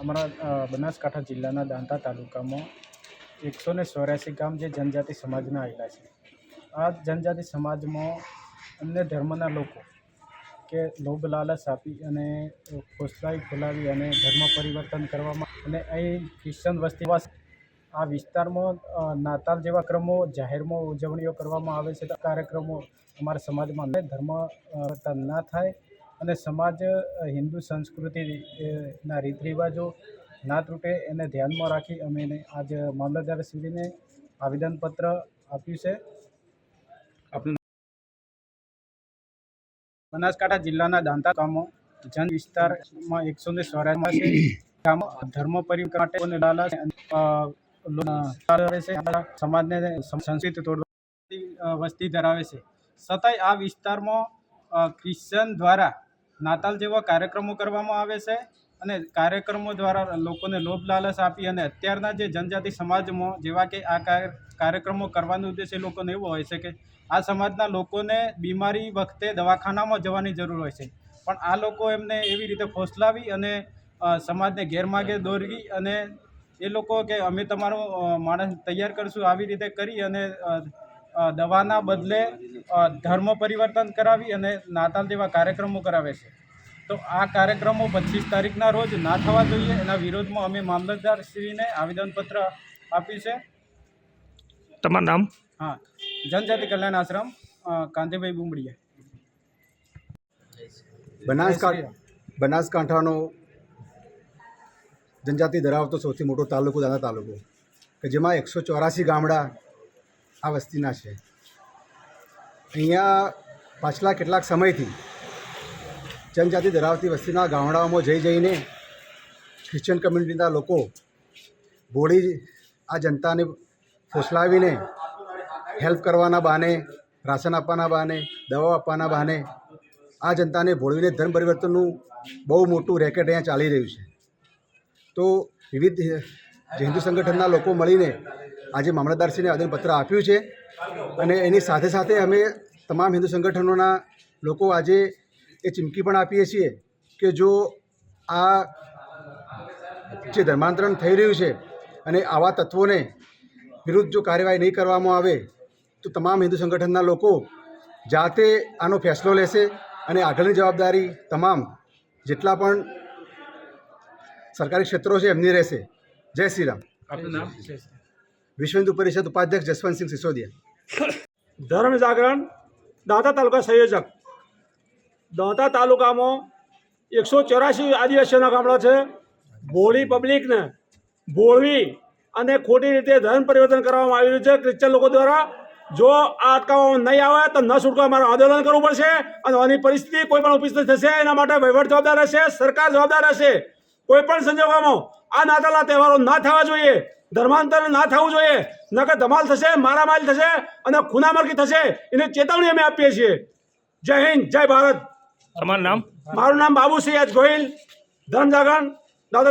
અમારા બનાસકાંઠા જિલ્લાના દાંતા તાલુકામાં એકસો ને ચોર્યાસી ગામ જે જનજાતિ સમાજના આવેલા છે. આ જનજાતિ સમાજમાં અન્ય ધર્મના લોકો કે લોભ, લાલચ આપી અને ફોસલાવી ફોલાવી અને ધર્મ પરિવર્તન કરવામાં અને અહીં ક્રિશ્ચન વસ્તી આ વિસ્તારમાં નાતાલ જેવા ક્રમો, જાહેરમાં ઉજવણીઓ કરવામાં આવે છે. કાર્યક્રમો અમારા સમાજમાં ધર્મ પરિવર્તન ના થાય. અને સમાજ હિન્દુ સંસ્કૃતિના રીત રિવાજો ના તૂટે એને ધ્યાનમાં રાખી અમે એને આજ મામલતદારશ્રીને આવેદનપત્ર આપ્યું છે. બનાસકાંઠા જિલ્લાના દાંતા ગામો જન વિસ્તારમાં એકસો ને ચોરામાં છે. ગામ ધર્મ પરિવર્તન માટે અને લાલચ અને, અ, લો- ધરાવે છે. સમાજને સંસ્કૃતિ તોડવા વસ્તી ધરાવે છે. છતાંય આ વિસ્તારમાં ક્રિશ્ચન દ્વારા નાતાલ જેવા કાર્યક્રમો કરવામાં આવે છે અને કાર્યક્રમો દ્વારા લોકોને લોભ લાલચ આપી અને અત્યારના જે જનજાતિ સમાજમાં જેવા કે આ કાર્ય- કાર્યક્રમો કરવાનો ઉદ્દેશ એ લોકોને એવો હોય છે કે આ સમાજના લોકોને બીમારી વખતે દવાખાનામાં જવાની જરૂર હોય છે. પણ આ લોકો એમને એવી રીતે ફોસલાવી અને સમાજને ગેરમાર્ગે દોરવી અને એ લોકો કે અમે તમારો માણસ તૈયાર કરશું આવી રીતે કરી અને દવાના બદલે ધર્મ પરિવર્તન કરાવી અને નાતાલ જેવા કાર્યક્રમો કરાવે છે. તો આ કાર્યક્રમો પચીસ તારીખના રોજ ના થવા જોઈએ. એના વિરોધમાં અમે મામલતદારશ્રીને આવેદનપત્ર આપ્યું છે. તમારું નામ? હા. જનજાતિ કલ્યાણ આશ્રમ કાંતિભાઈ બુમડીયા. બનાસકાંઠા બનાસકાંઠાનો જનજાતિ ધરાવતો સૌથી મોટો તાલુકો દાદા તાલુકો કે જેમાં એકસો ચોરાસી ગામડા આ વસ્તીના છે. અહીંયા પાછલા કેટલાક સમયથી જનજાતિ ધરાવતી વસ્તીના ગામડાઓમાં જઈ જઈને ક્રિશ્ચિયન કમ્યુનિટીના લોકો બોડી આ જનતાને ફોસલાવીને હેલ્પ કરવાના બહાને, રાશન આપવાના બહાને, દવાઓ આપવાના બહાને આ જનતાને ભોળવીને ધર્મ પરિવર્તનનું બહુ મોટું રેકેટ અહીંયા ચાલી રહ્યું છે. તો વિવિધ જે હિન્દુ સંગઠનના લોકો મળીને આજે મામલતદારશ્રીને આવેદનપત્ર આપ્યું છે. અને એની સાથે સાથે અમે તમામ હિન્દુ સંગઠનોના લોકો આજે એ ચીમકી પણ આપીએ છીએ કે જો આ જે ધર્માંતરણ થઈ રહ્યું છે અને આવા તત્વોને વિરુદ્ધ જો કાર્યવાહી નહીં કરવામાં આવે, તો તમામ હિન્દુ સંગઠનના લોકો જાતે આનો ફેસલો લેશે અને આગળની જવાબદારી તમામ જેટલા પણ સરકારી ક્ષેત્રો છે એમની રહેશે. જય શ્રી રામ. આપનું નામ? વિશ્વ હિન્દુ પરિષદ ઉપાધ્યક્ષ જસવંતસિંહ સિસોદિયા. ધર્મ જાગરણ દાંતા તાલુકા સંયોજક. દાંતા તાલુકામાં એકસો ચોરાસી આદિવાસીઓના ગામડા છે. ભોળી પબ્લિકને ભોળવી અને ખોટી રીતે ધર્મ પરિવર્તન કરવામાં આવી રહ્યું છે. ક્રિશ્ચન લોકો દ્વારા જો આ અટકાવવામાં નહીં આવે તો ન છૂટવા મારે આંદોલન કરવું પડશે અને આની પરિસ્થિતિ કોઈ પણ ઉપસ્થિત થશે. એના માટે વહીવટ જવાબદાર રહેશે સરકાર જવાબદાર રહેશે. કોઈ પણ સંજોગોમાં આ નાતાલા તહેવારો ના થવા જોઈએ. ધર્માંતર ના થવું જોઈએ. નકર ધમાલ થશે મારામારી થશે અને ખૂનામરકી થશે. એની ચેતવણી અમે આપીએ છીએ. જય હિન્દ જય ભારત. તમારું નામ? મારું નામ બાબુ સૈયદ ગોહિલ. ધર્મ જાગરણ.